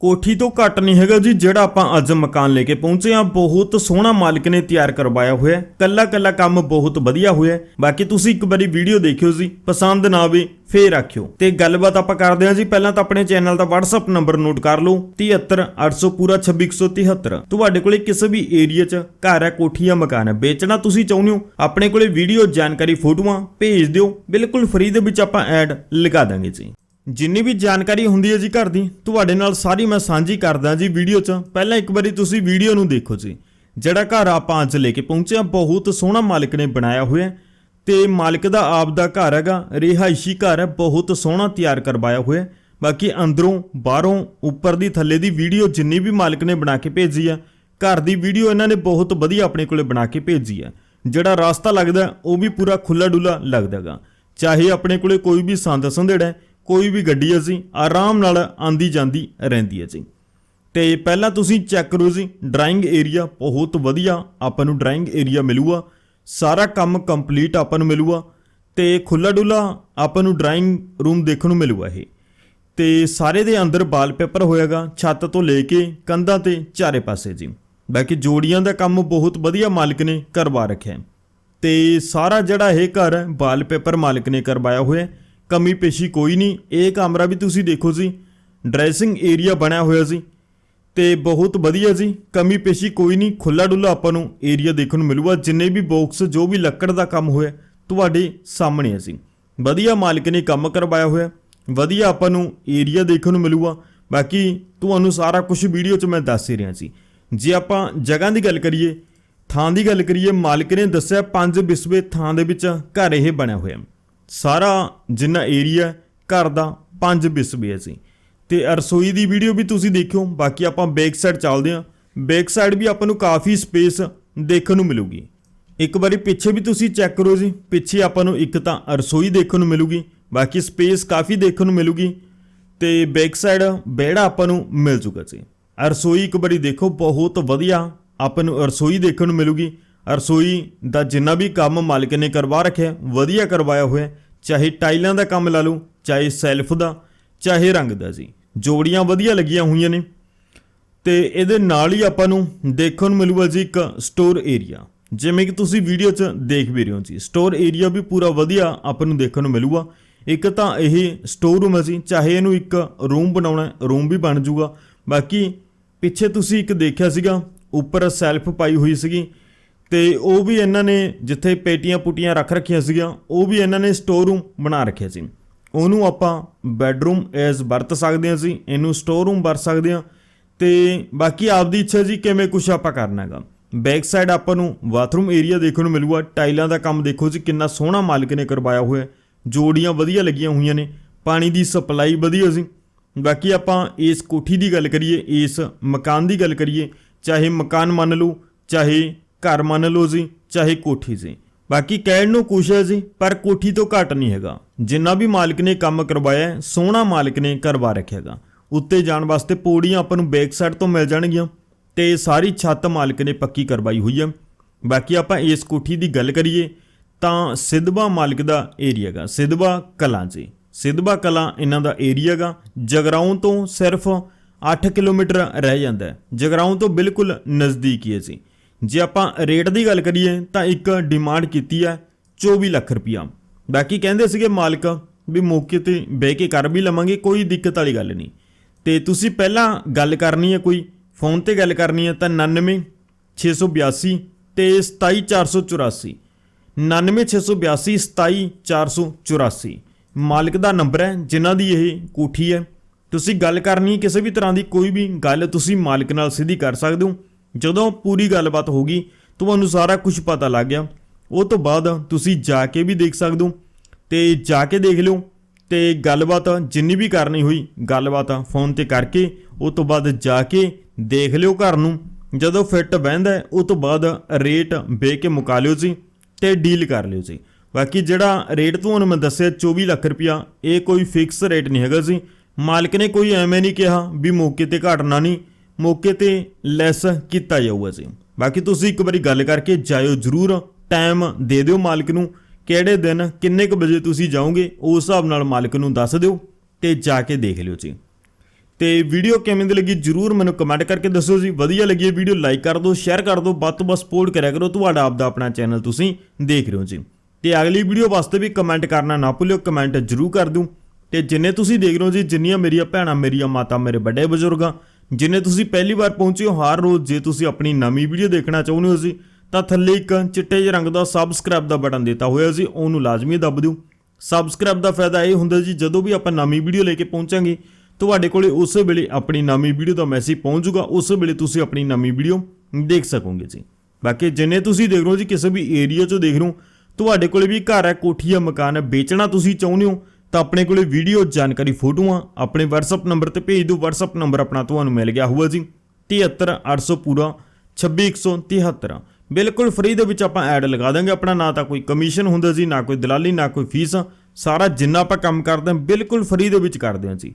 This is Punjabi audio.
ਕੋਠੀ ਤੋਂ ਘੱਟ ਨਹੀਂ ਹੈਗਾ ਜੀ, ਜਿਹੜਾ ਆਪਾਂ ਅੱਜ ਮਕਾਨ ਲੈ ਕੇ ਪਹੁੰਚੇ ਆ ਬਹੁਤ ਸੋਹਣਾ ਮਾਲਕ ਨੇ ਤਿਆਰ ਕਰਵਾਇਆ ਹੋਇਆ ਹੈ। ਕੱਲਾ ਕੱਲਾ ਕੰਮ ਬਹੁਤ ਵਧੀਆ ਹੋਇਆ ਬਾਕੀ ਤੁਸੀਂ ਇੱਕ ਵਾਰੀ ਵੀਡੀਓ ਦੇਖਿਓ ਜੀ, ਪਸੰਦ ਨਾ ਆਵੇ, ਫੇਰ ਆਖਿਓ। ਤੇ ਗੱਲਬਾਤ ਆਪਾਂ ਕਰਦੇ ਹਾਂ ਜੀ, ਪਹਿਲਾਂ ਤਾਂ ਆਪਣੇ ਚੈਨਲ ਦਾ WhatsApp ਨੰਬਰ ਨੋਟ ਕਰ ਲਓ 73800 ਪੂਰਾ 26173 ਤੁਹਾਡੇ ਕੋਲੇ ਕਿਸੇ ਵੀ ਏਰੀਆ 'ਚ ਘਰ ਹੈ, ਕੋਠੀ ਜਾਂ ਮਕਾਨ ਹੈ, ਵੇਚਣਾ ਤੁਸੀਂ ਚਾਹੁੰਦੇ ਹੋ, ਆਪਣੇ ਕੋਲੇ ਵੀਡੀਓ ਜਾਣਕਾਰੀ ਫੋਟੋਆਂ ਭੇਜ ਦਿਓ। ਬਿਲਕੁਲ ਫ੍ਰੀ ਦੇ ਵਿੱਚ ਆਪਾਂ ਐਡ ਲਗਾ ਦਾਂਗੇ ਜੀ। ਜਿੰਨੀ ਵੀ ਜਾਣਕਾਰੀ ਹੁੰਦੀ ਹੈ ਜੀ ਘਰ ਦੀ ਤੁਹਾਡੇ ਨਾਲ ਸਾਰੀ ਮੈਂ ਸਾਂਝੀ ਕਰਦਾ ਜੀ ਵੀਡੀਓ 'ਚ। ਪਹਿਲਾਂ ਇੱਕ ਵਾਰੀ ਤੁਸੀਂ ਵੀਡੀਓ ਨੂੰ ਦੇਖੋ ਜੀ। ਜਿਹੜਾ ਘਰ ਆਪਾਂ ਅੱਜ ਲੈ ਕੇ ਪਹੁੰਚੇ ਆ ਬਹੁਤ ਸੋਹਣਾ ਮਾਲਕ ਨੇ ਬਣਾਇਆ ਹੋਇਆ ਹੈ। ਤੇ ਮਾਲਕ ਦਾ ਆਪ ਦਾ ਘਰ ਹੈਗਾ ਰਿਹਾਇਸ਼ੀ ਘਰ ਹੈ ਬਹੁਤ ਸੋਹਣਾ ਤਿਆਰ ਕਰਵਾਇਆ ਹੋਇਆ ਬਾਕੀ ਅੰਦਰੋਂ ਬਾਹਰੋਂ ਉੱਪਰ ਦੀ ਥੱਲੇ ਦੀ ਵੀਡੀਓ ਜਿੰਨੀ ਵੀ ਮਾਲਕ ਨੇ ਬਣਾ ਕੇ ਭੇਜੀ ਆ ਘਰ ਦੀ ਵੀਡੀਓ ਇਹਨਾਂ ਨੇ ਬਹੁਤ ਵਧੀਆ ਆਪਣੇ ਕੋਲੇ ਬਣਾ ਕੇ ਭੇਜੀ ਆ ਜਿਹੜਾ ਰਸਤਾ ਲੱਗਦਾ ਉਹ ਵੀ ਪੂਰਾ ਖੁੱਲਾ ਡੁੱਲਾ ਲੱਗਦਾਗਾ ਚਾਹੇ ਆਪਣੇ ਕੋਲੇ ਕੋਈ ਵੀ ਸੰਦ ਸੰਧੇੜਾ ਹੈ, ਕੋਈ ਵੀ ਗੱਡੀ ਅਸੀਂ ਆਰਾਮ ਨਾਲ ਆਂਦੀ ਜਾਂਦੀ ਰਹਿੰਦੀ ਹੈ ਜੀ। ਤੇ ਪਹਿਲਾਂ ਤੁਸੀਂ ਚੈੱਕ ਕਰੋ ਜੀ ਡਰਾਇੰਗ ਏਰੀਆ ਬਹੁਤ ਵਧੀਆ ਆਪਾਂ ਨੂੰ ਡਰਾਇੰਗ ਏਰੀਆ ਮਿਲੂਗਾ। ਸਾਰਾ ਕੰਮ ਕੰਪਲੀਟ ਆਪਾਂ ਨੂੰ ਮਿਲੂਗਾ। ਤੇ ਖੁੱਲਾ ਡੁੱਲਾ ਆਪਾਂ ਨੂੰ ਡਰਾਇੰਗ ਰੂਮ ਦੇਖਣ ਨੂੰ ਮਿਲੂਗਾ ਇਹ। ਤੇ ਸਾਰੇ ਦੇ ਅੰਦਰ ਵਾਲਪੇਪਰ ਹੋਏਗਾ ਛੱਤ ਤੋਂ ਲੈ ਕੇ ਕੰਧਾਂ ਤੇ ਚਾਰੇ ਪਾਸੇ ਜੀ। ਬਾਕੀ ਜੋੜੀਆਂ ਦਾ ਕੰਮ ਬਹੁਤ ਵਧੀਆ ਮਾਲਕ ਨੇ ਕਰਵਾ ਰੱਖਿਆ। ਹੈ ਤੇ ਸਾਰਾ ਜਿਹੜਾ ਇਹ ਘਰ ਹੈ ਵਾਲਪੇਪਰ ਮਾਲਕ ਨੇ ਕਰਵਾਇਆ ਹੋਇਆ। ਕਮੀ ਪੇਸ਼ੀ ਕੋਈ ਨਹੀਂ। ਇਹ ਕਮਰਾ ਵੀ ਤੁਸੀਂ ਦੇਖੋ ਜੀ। ਡਰੈਸਿੰਗ ਏਰੀਆ ਬਣਿਆ ਹੋਇਆ ਸੀ ਤੇ ਬਹੁਤ ਵਧੀਆ ਜੀ। ਕਮੀ ਪੇਸ਼ੀ ਕੋਈ ਨਹੀਂ। ਖੁੱਲਾ ਡੁੱਲਾ ਆਪਾਂ ਨੂੰ ਏਰੀਆ ਦੇਖਣ ਨੂੰ ਮਿਲੂਗਾ। ਜਿੰਨੇ ਵੀ ਬਾਕਸ ਜੋ ਵੀ ਲੱਕੜ ਦਾ ਕੰਮ ਹੋਇਆ, ਤੁਹਾਡੇ ਸਾਹਮਣੇ ਹੈ ਜੀ। ਵਧੀਆ ਮਾਲਕ ਨੇ ਕੰਮ ਕਰਵਾਇਆ ਹੋਇਆ। ਵਧੀਆ ਆਪਾਂ ਨੂੰ ਏਰੀਆ ਦੇਖਣ ਨੂੰ ਮਿਲੂਗਾ। ਬਾਕੀ ਤੁਹਾਨੂੰ ਸਾਰਾ ਕੁਝ ਵੀਡੀਓ 'ਚ ਮੈਂ ਦੱਸ ਹੀ ਰਿਹਾ ਸੀ ਜੇ ਆਪਾਂ ਜਗ੍ਹਾ ਦੀ ਗੱਲ ਕਰੀਏ, ਥਾਂ ਦੀ ਗੱਲ ਕਰੀਏ, ਮਾਲਕ ਨੇ ਦੱਸਿਆ ਪੰਜ ਬਿਸਵੇ ਥਾਂ ਦੇ ਵਿੱਚ ਘਰ ਇਹ ਬਣਿਆ ਹੋਇਆ। ਸਾਰਾ ਜਿੰਨਾ ਏਰੀਆ ਘਰ ਦਾ, ਪੰਜ ਬਿਸਵੇ ਸੀ ਤੇ ਰਸੋਈ ਦੀ ਵੀਡੀਓ ਵੀ ਤੁਸੀਂ ਦੇਖਿਓ, ਬਾਕੀ ਆਪਾਂ ਬੈਕ ਸਾਈਡ ਚੱਲਦੇ ਹਾਂ। ਬੈਕ ਸਾਈਡ ਵੀ ਆਪਾਂ ਨੂੰ ਕਾਫੀ ਸਪੇਸ ਦੇਖਣ ਨੂੰ ਮਿਲੂਗੀ। ਇੱਕ ਵਾਰੀ ਪਿੱਛੇ ਵੀ ਤੁਸੀਂ ਚੈੱਕ ਕਰੋ ਜੀ, ਪਿੱਛੇ ਆਪਾਂ ਨੂੰ ਇੱਕ ਤਾਂ ਰਸੋਈ ਦੇਖਣ ਨੂੰ ਮਿਲੂਗੀ, ਬਾਕੀ ਸਪੇਸ ਕਾਫੀ ਦੇਖਣ ਨੂੰ ਮਿਲੂਗੀ। ਤੇ ਬੈਕ ਸਾਈਡ ਵਿਹੜਾ ਆਪਾਂ ਨੂੰ ਮਿਲ ਚੁੱਕਾ ਸੀ ਰਸੋਈ ਇੱਕ ਵਾਰੀ ਦੇਖੋ, ਬਹੁਤ ਵਧੀਆ ਆਪਾਂ ਨੂੰ ਰਸੋਈ ਦੇਖਣ ਨੂੰ ਮਿਲੂਗੀ। ਰਸੋਈ ਦਾ ਜਿੰਨਾ ਵੀ ਕੰਮ ਮਾਲਕ ਨੇ ਕਰਵਾ ਰੱਖਿਆ, ਵਧੀਆ ਕਰਵਾਇਆ ਹੋਇਆ, ਚਾਹੇ ਟਾਈਲਾਂ ਦਾ ਕੰਮ ਲਾ ਲਓ, ਚਾਹੇ ਸੈਲਫ ਦਾ, ਚਾਹੇ ਰੰਗ ਦਾ ਜੀ। ਜੋੜੀਆਂ ਵਧੀਆ ਲੱਗੀਆਂ ਹੋਈਆਂ ਨੇ। ਤੇ ਇਹਦੇ ਨਾਲ ਹੀ ਆਪਾਂ ਨੂੰ ਦੇਖਣ ਨੂੰ ਮਿਲੂਗਾ ਜੀ ਇੱਕ ਸਟੋਰ ਏਰੀਆ ਜਿਵੇਂ ਕਿ ਤੁਸੀਂ ਵੀਡੀਓ 'ਚ ਦੇਖ ਵੀ ਰਹੇ ਹੋ ਜੀ। ਸਟੋਰ ਏਰੀਆ ਵੀ ਪੂਰਾ ਵਧੀਆ ਆਪਾਂ ਨੂੰ ਦੇਖਣ ਨੂੰ ਮਿਲੂਗਾ। ਇੱਕ ਤਾਂ ਇਹ ਸਟੋਰ ਰੂਮ ਹੈ ਜੀ। ਚਾਹੇ ਇਹਨੂੰ ਇੱਕ ਰੂਮ ਬਣਾਉਣਾ ਰੂਮ ਵੀ ਬਣ ਜਾਊਗਾ ਬਾਕੀ ਪਿੱਛੇ ਤੁਸੀਂ ਇੱਕ ਦੇਖਿਆ ਸੀਗਾ, ਉੱਪਰ ਸੈਲਫ ਪਾਈ ਹੋਈ ਸੀਗੀ। ਤੇ ਉਹ ਵੀ ਇਹਨਾਂ ਨੇ ਜਿੱਥੇ ਪੇਟੀਆਂ ਪੁਟੀਆਂ ਰੱਖ ਰੱਖੀਆਂ ਸੀਗੀਆਂ, ਉਹ ਵੀ ਇਹਨਾਂ ਨੇ ਸਟੋਰ ਰੂਮ ਬਣਾ ਰੱਖਿਆ ਸੀ। ਉਹਨੂੰ ਆਪਾਂ ਬੈੱਡਰੂਮ ਐਜ਼ ਵਰਤ ਸਕਦੇ ਹਾਂ ਸੀ ਇਹਨੂੰ ਸਟੋਰ ਰੂਮ ਵਰਤ ਸਕਦੇ ਹਾਂ। ਤੇ ਬਾਕੀ ਆਪਦੀ ਇੱਛਾ ਜੀ ਕਿਵੇਂ ਕੁਛ ਆਪਾਂ ਕਰਨਾ ਹੈਗਾ। ਬੈਕ ਸਾਈਡ ਆਪਾਂ ਨੂੰ ਬਾਥਰੂਮ ਏਰੀਆ ਦੇਖਣ ਨੂੰ ਮਿਲੂਗਾ। ਟਾਈਲਾਂ ਦਾ ਕੰਮ ਦੇਖੋ ਜੀ, ਕਿੰਨਾ ਸੋਹਣਾ ਮਾਲਕ ਨੇ ਕਰਵਾਇਆ ਹੋਇਆ ਜੋੜੀਆਂ ਵਧੀਆ ਲੱਗੀਆਂ ਹੋਈਆਂ ਨੇ। ਪਾਣੀ ਦੀ ਸਪਲਾਈ ਵਧੀਆ ਸੀ ਬਾਕੀ ਆਪਾਂ ਇਸ ਕੋਠੀ ਦੀ ਗੱਲ ਕਰੀਏ, ਇਸ ਮਕਾਨ ਦੀ ਗੱਲ ਕਰੀਏ, ਚਾਹੇ ਮਕਾਨ ਮੰਨ ਲਓ, ਚਾਹੇ ਘਰ ਮੰਨ ਲਓ ਜੀ, ਚਾਹੇ ਕੋਠੀ ਜੀ। ਬਾਕੀ ਕਹਿਣ ਨੂੰ ਕੁਛ ਹੈ ਜੀ, ਪਰ ਕੋਠੀ ਤੋਂ ਘੱਟ ਨਹੀਂ ਹੈਗਾ। ਜਿੰਨਾ ਵੀ ਮਾਲਕ ਨੇ ਕੰਮ ਕਰਵਾਇਆ ਸੋਹਣਾ ਮਾਲਕ ਨੇ ਕਰਵਾ ਰੱਖਿਆ ਹੈਗਾ। ਉੱਤੇ ਜਾਣ ਵਾਸਤੇ ਪੌੜੀਆਂ ਆਪਾਂ ਨੂੰ ਬੈਕ ਸਾਈਡ ਤੋਂ ਮਿਲ ਜਾਣਗੀਆਂ ਤੇ ਸਾਰੀ ਛੱਤ ਮਾਲਕ ਨੇ ਪੱਕੀ ਕਰਵਾਈ ਹੋਈ ਹੈ। ਬਾਕੀ ਆਪਾਂ ਇਸ ਕੋਠੀ ਦੀ ਗੱਲ ਕਰੀਏ ਤਾਂ ਸਿੱਧਵਾ ਮਾਲਕ ਦਾ ਏਰੀਆ ਗਾ ਸਿੱਧਵਾ ਕਲਾਂ ਜੀ। ਸਿੱਧਵਾ ਕਲਾਂ ਇਹਨਾਂ ਦਾ ਏਰੀਆ ਗਾ ਜਗਰਾਉਂ ਤੋਂ ਸਿਰਫ 8 ਕਿਲੋਮੀਟਰ ਰਹਿ ਜਾਂਦਾ ਹੈ। ਜਗਰਾਉਂ ਤੋਂ ਬਿਲਕੁਲ ਨਜ਼ਦੀਕ ਹੀ ਹੈ ਜੀ। ਜੇ ਆਪਾਂ ਰੇਟ ਦੀ ਗੱਲ ਕਰੀਏ ਤਾਂ ਇੱਕ ਡਿਮਾਂਡ ਕੀਤੀ ਹੈ 24 ਲੱਖ ਰੁਪਇਆ ਬਾਕੀ ਕਹਿੰਦੇ ਸੀਗੇ ਮਾਲਕ ਵੀ ਮੌਕੇ ਤੇ ਬਹਿ ਕੇ ਕਰ ਵੀ ਲਵਾਂਗੇ, ਕੋਈ ਦਿੱਕਤ ਵਾਲੀ ਗੱਲ ਨਹੀਂ। ਤੇ ਤੁਸੀਂ ਪਹਿਲਾਂ ਗੱਲ ਕਰਨੀ ਹੈ ਕੋਈ, ਫੋਨ ਤੇ ਗੱਲ ਕਰਨੀ ਹੈ ਤਾਂ 99 682 ਤੇ 27484 99682 27484 ਮਾਲਕ ਦਾ ਨੰਬਰ ਹੈ, ਜਿਨ੍ਹਾਂ ਦੀ ਇਹ ਕੋਠੀ ਹੈ। ਤੁਸੀਂ ਗੱਲ ਕਰਨੀ ਕਿਸੇ ਵੀ ਤਰ੍ਹਾਂ ਦੀ, ਕੋਈ ਵੀ ਗੱਲ ਤੁਸੀਂ ਮਾਲਕ ਨਾਲ ਸਿੱਧੀ ਕਰ ਸਕਦੇ ਹੋ। ਜਦੋਂ ਪੂਰੀ ਗੱਲਬਾਤ ਹੋ ਗਈ, ਤੁਹਾਨੂੰ ਸਾਰਾ ਕੁਝ ਪਤਾ ਲੱਗ ਗਿਆ। ਉਹ ਤੋਂ ਬਾਅਦ ਤੁਸੀਂ ਜਾ ਕੇ ਵੀ ਦੇਖ ਸਕਦੇ ਹੋ ਤੇ ਜਾ ਕੇ ਦੇਖ ਲਿਓ ਤੇ ਗੱਲਬਾਤ ਜਿੰਨੀ ਵੀ ਕਰਨੀ ਹੋਈ, ਗੱਲਬਾਤ ਫੋਨ ਤੇ ਕਰਕੇ, ਉਹ ਤੋਂ ਬਾਅਦ ਜਾ ਕੇ ਦੇਖ ਲਿਓ ਘਰ ਨੂੰ। ਜਦੋਂ ਫਿੱਟ ਬਹਿੰਦਾ ਉਹ ਤੋਂ ਬਾਅਦ ਰੇਟ ਵੇ ਕੇ ਮੁਕਾ ਲਿਓ ਜੀ ਤੇ ਡੀਲ ਕਰ ਲਿਓ ਜੀ। ਬਾਕੀ ਜਿਹੜਾ ਰੇਟ ਤੁਹਾਨੂੰ ਮੈਂ ਦੱਸਿਆ 24 ਲੱਖ ਰੁਪਇਆ, ਇਹ ਕੋਈ ਫਿਕਸ ਰੇਟ ਨਹੀਂ ਹੈਗਾ ਜੀ। ਮਾਲਕ ਨੇ ਕੋਈ ਐਵੇਂ ਨਹੀਂ ਕਿਹਾ ਵੀ ਮੌਕੇ ਤੇ ਘਟਣਾ ਨਹੀਂ। ਮੌਕੇ ਤੇ ਲੈਸ ਕੀਤਾ ਜਾਊਗਾ ਜੀ। ਬਾਕੀ ਤੁਸੀਂ ਇੱਕ ਵਾਰੀ ਗੱਲ ਕਰਕੇ ਜਾਇਓ ਜ਼ਰੂਰ ਟਾਈਮ ਦੇ ਦਿਓ ਮਾਲਕ ਨੂੰ, ਕਿਹੜੇ ਦਿਨ, ਕਿੰਨੇ ਕੁ ਵਜੇ ਤੁਸੀਂ ਜਾਓਗੇ, ਉਸ ਹਿਸਾਬ ਨਾਲ ਮਾਲਕ ਨੂੰ ਦੱਸ ਦਿਓ ਤੇ ਜਾ ਕੇ ਦੇਖ ਲਿਓ ਜੀ। ਤੇ ਵੀਡੀਓ ਕਿਵੇਂ ਦੀ ਲੱਗੀ ਜਰੂਰ ਮੈਨੂੰ ਕਮੈਂਟ ਕਰਕੇ ਦੱਸਿਓ ਜੀ। ਵਧੀਆ ਲੱਗੀ ਇਹ ਵੀਡੀਓ ਲਾਈਕ ਕਰ ਦਿਓ ਸ਼ੇਅਰ ਕਰ ਦਿਓ, ਵੱਧ ਤੋਂ ਵੱਧ ਸਪੋਰਟ ਕਰਿਆ ਕਰੋ ਤੁਹਾਡਾ ਆਪਦਾ ਆਪਣਾ ਚੈਨਲ ਤੁਸੀਂ ਦੇਖ ਰਹੇ ਹੋ ਜੀ। ਤੇ ਅਗਲੀ ਵੀਡੀਓ ਵਾਸਤੇ ਵੀ ਕਮੈਂਟ ਕਰਨਾ ਨਾ ਭੁੱਲਿਓ ਕਮੈਂਟ ਜਰੂਰ ਕਰ ਦਿਓ। ਤੇ ਜਿੰਨੇ ਤੁਸੀਂ ਦੇਖ ਰਹੇ ਹੋ ਜੀ, ਜਿੰਨੀਆਂ ਮੇਰੀਆਂ ਭੈਣਾਂ, ਮੇਰੀਆਂ ਮਾਤਾ, ਮੇਰੇ ਵੱਡੇ ਬਜ਼ੁਰਗਾਂ ਜਿੰਨੇ ਤੁਸੀਂ ਪਹਿਲੀ ਵਾਰ ਪਹੁੰਚੇ ਹੋ ਹਰ ਰੋਜ਼ ਜੇ ਤੁਸੀਂ ਆਪਣੀ ਨਵੀਂ ਵੀਡੀਓ ਦੇਖਣਾ ਚਾਹੁੰਦੇ ਹੋ ਜੀ, ਤਾਂ ਥੱਲੇ ਇੱਕ ਚਿੱਟੇ ਜਿਹੇ ਰੰਗ ਦਾ ਸਬਸਕ੍ਰਾਈਬ ਦਾ ਬਟਨ ਦਿੱਤਾ ਹੋਇਆ ਸੀ ਉਹਨੂੰ ਲਾਜ਼ਮੀ ਦੱਬ ਦਿਓ। ਸਬਸਕ੍ਰਾਈਬ ਦਾ ਫਾਇਦਾ ਇਹ ਹੁੰਦਾ ਜੀ, ਜਦੋਂ ਵੀ ਆਪਾਂ ਨਵੀਂ ਵੀਡੀਓ ਲੈ ਕੇ ਪਹੁੰਚਾਂਗੇ, ਤੁਹਾਡੇ ਕੋਲੇ ਉਸੇ ਵੇਲੇ ਆਪਣੀ ਨਵੀਂ ਵੀਡੀਓ ਦਾ ਮੈਸੇਜ ਪਹੁੰਚ ਜਾਊਗਾ, ਉਸੇ ਵੇਲੇ ਤੁਸੀਂ ਆਪਣੀ ਨਵੀਂ ਵੀਡੀਓ ਦੇਖ ਸਕੋਗੇ ਜੀ। ਬਾਕੀ ਜਿੰਨੇ ਤੁਸੀਂ ਦੇਖ ਰਹੇ ਹੋ ਜੀ, ਕਿਸੇ ਵੀ ਏਰੀਆ 'ਚੋਂ ਦੇਖ ਰਹੇ ਹੋ, ਤੁਹਾਡੇ ਕੋਲੇ ਵੀ ਘਰ ਹੈ, ਕੋਠੀ ਹੈ, ਮਕਾਨ ਹੈ, ਵੇਚਣਾ ਤੁਸੀਂ ਚਾਹੁੰਦੇ ਹੋ ਤਾਂ ਆਪਣੇ ਕੋਲੇ ਵੀਡੀਓ ਜਾਣਕਾਰੀ ਫੋਟੋਆਂ ਆਪਣੇ WhatsApp ਨੰਬਰ ਤੇ ਭੇਜ ਦਿਓ, WhatsApp ਨੰਬਰ ਆਪਣਾ ਤੁਹਾਨੂੰ ਮਿਲ ਗਿਆ ਹੋਊਗਾ ਜੀ। 73800 ਪੂਰਾ 26173 ਬਿਲਕੁਲ ਫ੍ਰੀ ਦੇ ਵਿੱਚ ਆਪਾਂ ਐਡ ਲਗਾ ਦਾਂਗੇ, ਆਪਣਾ ਨਾ ਤਾਂ ਕੋਈ ਕਮਿਸ਼ਨ ਹੁੰਦਾ ਜੀ, ਨਾ ਕੋਈ ਦਲਾਲੀ, ਨਾ ਕੋਈ ਫੀਸ ਸਾਰਾ ਜਿੰਨਾ ਆਪਾਂ ਕੰਮ ਕਰਦੇ ਹਾਂ, ਬਿਲਕੁਲ ਫ੍ਰੀ ਦੇ ਵਿੱਚ ਕਰਦੇ ਹਾਂ ਜੀ।